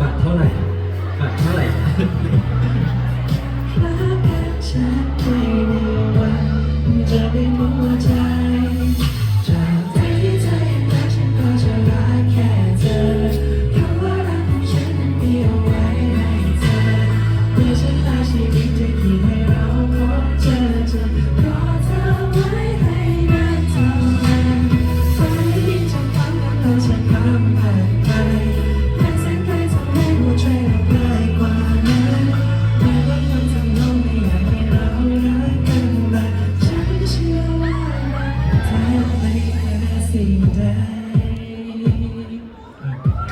บัตรเท่าไหร่บัตรเท่าไหร่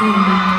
嗯。